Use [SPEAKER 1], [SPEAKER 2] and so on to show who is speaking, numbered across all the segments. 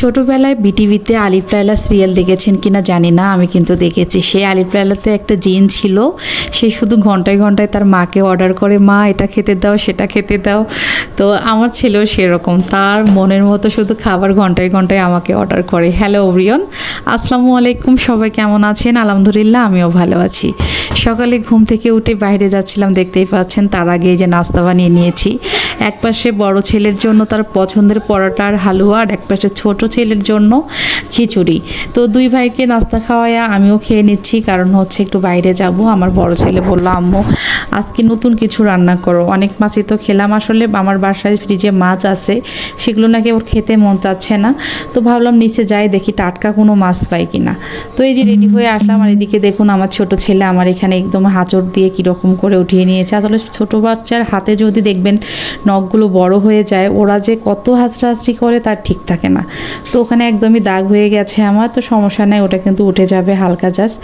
[SPEAKER 1] ছোটবেলায় বিটিভিতে আলিফ লায়লা সিরিয়াল দেখেছেন কিনা জানি না, আমি কিন্তু দেখেছি। সেই আলিফ লায়লাতে একটা জিন ছিল, সে শুধু ঘন্টায় ঘন্টায় তার মাকে অর্ডার করে, মা, এটা খেতে দাও, সেটা খেতে দাও। তো আমার ছেলেও সেরকম, তার মনের মতো শুধু খাবার ঘন্টায় ঘন্টায় আমাকে অর্ডার করে। হ্যালো ওরিয়ন আসসালামু আলাইকুম, সবাই কেমন আছেন? আলহামদুলিল্লাহ, আমিও ভালো আছি। সকালে ঘুম থেকে উঠে বাইরে যাচ্ছিলাম, দেখতেই পাচ্ছেন তার আগে যে নাস্তা বানিয়ে নিয়েছি। এক পাশে বড় ছেলের জন্য তার পছন্দের পরোটা আর হালুয়া, আর এক পাশে ছোট ছেলের জন্য খিচুড়ি। তো দুই ভাইকে নাস্তা খাওয়ায়া আমিও খেয়ে নিচ্ছি, কারণ হচ্ছে একটু বাইরে যাব। আমার বড় ছেলে বলল, আম্মু, আজকে নতুন কিছু রান্না করো। অনেক মাছই তো খেলাম আসলে, আমার বাসায় ফ্রিজে মাছ আছে, সেগুলো নাকি ওর খেতে মন চাচ্ছে না। তো ভাবলাম নিচে যাই, দেখি টাটকা কোনো মাছ পাই কিনা। তো এই যে রেডি হয়ে আসলাম, আর এদিকে দেখুন আমার ছোট ছেলে আমার এখানে একদম হাঁচড় দিয়ে কীরকম করে উঠিয়ে নিয়েছে। আসলে ছোট বাচ্চার হাতে যদি দেখবেন নখগুলো বড় হয়ে যায়, ওরা যে কত হাসরাহাসরি করে তার ঠিক থাকে না। তো ওখানে একদমই দাগ হয়ে গেছে আমার, তো সমস্যা নেই, ওটা কিন্তু উঠে যাবে হালকা জাস্ট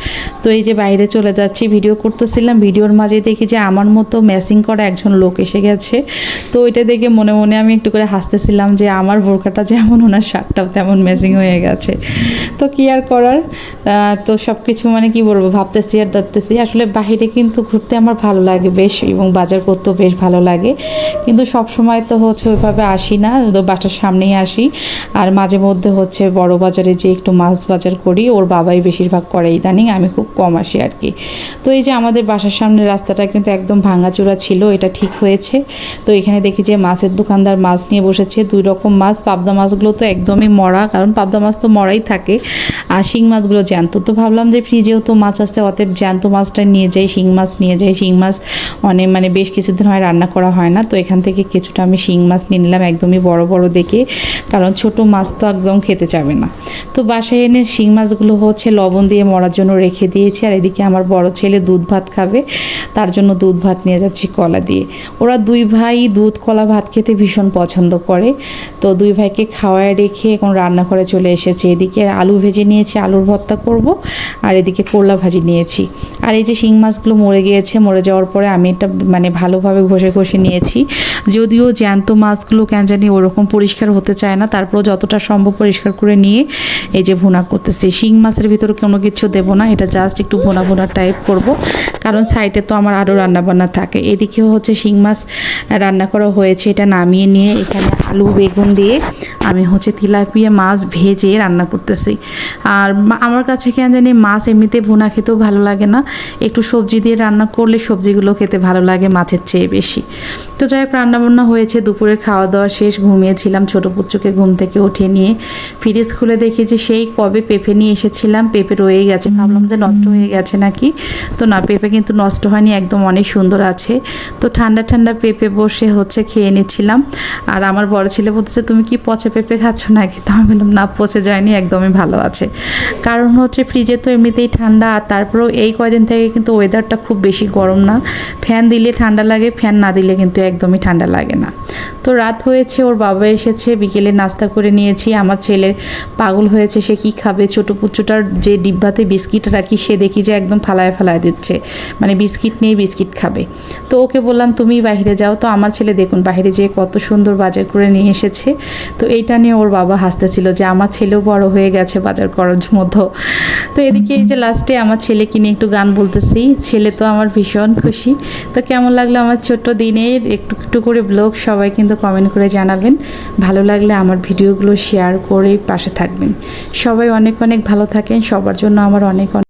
[SPEAKER 1] তো এই যে বাইরে চলে যাচ্ছি ভিডিও করতেছিলাম ভিডিওর মাঝে দেখি যে আমার মতো ম্যাচিং করা একজন লোক এসে গেছে। তো ওইটা দেখে মনে মনে আমি একটু করে হাসতেছিলাম যে আমার বোরকাটা যেমন ওনার শার্টটাও তেমন ম্যাচিং হয়ে গেছে। তো কি আর করার? তো সব কিছু মানে কি বলব, ভাবতেছি আর ধরতেছি আসলে বাইরে কিন্তু ঘুরতে আমার ভালো লাগে বেশ, এবং বাজার করতেও বেশ ভালো লাগে। কিন্তু সব সময় তো হচ্ছে ওইভাবে আসি না বাসার সামনেই আসি। আর মাঝে মধ্যে হচ্ছে বড় বাজারে যে একটু মাছ বাজার করি, ওর বাবাই বেশিরভাগ করে ইদানিং, আমি খুব কম আসি আর কি। তো এই যে আমাদের বাসার সামনে রাস্তাটা কিন্তু একদম ভাঙাচোরা ছিল, এটা ঠিক হয়েছে। তো এখানে দেখি যে মাছের দোকানদার মাছ নিয়ে বসেছে, দুই রকম মাছ, পাবদা মাছগুলো তো একদমই মরা, কারণ পাবদা মাছ তো মরাই থাকে। আর শিং মাছগুলো জ্যান্ত। তো ভাবলাম যে ফ্রিজেও তো মাছ আছে, অতএব জ্যান্ত মাছটা নিয়ে যাই, শিং মাছ নিয়ে যাই। শিং মাছ অনেক মানে বেশ কিছুদিন হয় রান্না করা হয় না, তো এখান থেকে কিছুটা আমি শিং মাছ নিয়ে নিলাম একদমই বড় বড় দেখে, কারণ ছোট মাছ তো একদম খেতে চাবে না। তো বাসায় এনে শিং মাছগুলো হচ্ছে লবণ দিয়ে মরার জন্য রেখে দিয়েছি, আর এদিকে আমার বড় ছেলে দুধ ভাত খাবে, তার জন্য দুধ ভাত নিয়ে যাচ্ছি কলা দিয়ে। ওরা দুই ভাই দুধ কলা ভাত খেতে ভীষণ পছন্দ করে, তো দুই ভাইকে খাওয়ায় রেখে এখন রান্না করে চলে এসেছে। এদিকে আলু ভেজে নিয়েছি, আলুর ভর্তা করব, আর এদিকে করলা ভাজি নিয়েছি। আর এই যে শিং মাছগুলো মরে গিয়েছে, মরে যাওয়ার পরে আমি এটা মানে ভালোভাবে ঘষে ঘষে নিয়েছি। যদিও জ্যান্ত মাছগুলো কেন জানি ওরকম পরিষ্কার হতে চায় না, তারপরেও যতটা সম্ভব পরিষ্কার করে নিয়ে এই যে ভুনা করতেছি। শিং মাছের ভিতরে কোনো কিছু দেবো না, এটা জাস্ট একটু ভোনা ভোনা টাইপ করব। কারণ সাইডে তো আমার আরও রান্নাবান্না থাকে। এদিকেও হচ্ছে শিং মাছ রান্না করা হয়েছে, এটা নামিয়ে নিয়ে এখানে আলু, বেগুন দিয়ে আমি হচ্ছে তিলাপিয়া মাছ ভেজে রান্না করতেছি। আর আমার কাছে কেন জানি মাছ এমনিতে ভুনা খেতেও ভালো লাগে না। একটু সবজি দিয়ে রান্না করলে সবজিগুলো খেতে ভালো লাগে মাছের চেয়ে বেশি। তো যাই হোক, রান্নাবান্না হয়েছে, দুপুরের খাওয়া দাওয়া শেষ, ঘুমিয়েছিলাম, ছোটো পুচ্চুকে ঘুম থেকে উঠিয়ে নিয়ে ফ্রিজ খুলে দেখি যে সেই কবে পেঁপে নিয়ে এসেছিলাম, পেঁপে রয়ে গেছে। ভাবলাম যে নষ্ট হয়ে গেছে নাকি? তো না, পেঁপে কিন্তু নষ্ট হয়নি, একদম অনেক সুন্দর আছে। তো ঠান্ডা ঠান্ডা পেঁপে বসে হচ্ছে খেয়ে নিচ্ছিলাম। আর আমার বড় ছেলে বলতেছে, তুমি কি পচে পেঁপে খাচ্ছ নাকি? তো আমি বললাম, না, পচে যায়নি, একদমই ভালো আছে। কারণ হচ্ছে ফ্রিজে তো এমনিতেই ঠান্ডা, আর তারপরেও এই কয়দিন থেকে কিন্তু ওয়েদারটা খুব বেশি গরম না। ফ্যান দিলে ঠান্ডা লাগে ফ্যান না দিলে কিন্তু একদমই ঠান্ডা লাগে না। তো রাত হয়েছে, ওর বাবা এসেছে, বিকেলে নাস্তা করে নিয়েছি। আমার ছেলে পাগল হয়েছে, সে কি খাবে? ছোটো পুচ্চুটার যে ডিব্বাতে বিস্কিট রাখি, সে দেখি যে একদম ফালায় ফালায় দিচ্ছে। মানে বিস্কিট নিয়ে বিস্কিট খাবে। তো ওকে বললাম তুমি বাইরে যাও। তো আমার ছেলে দেখুন, বাইরে যেয়ে কত সুন্দর বাজার করে নিয়ে এসেছে। তো এইটা নিয়ে ওর বাবা হাসতেছিল যে আমার ছেলেও বড় হয়ে গেছে বাজার করার মতো তো এদিকে এই যে লাস্টে আমার ছেলেকে নিয়ে একটু গান বলতেছি। ছেলে তো আমার ভীষণ খুশি। তো কেমন লাগল আমার ছোট্ট দিনের? একটু একটু করে ব্লগ সবাই কিন্তু কমেন্ট করে জানাবেন। ভালো লাগলে আমার ভিডিওগুলো শেয়ার করে পাশে থাকবেন। সবাই অনেক অনেক ভালো থাকেন। সবার জন্য আমার অনেক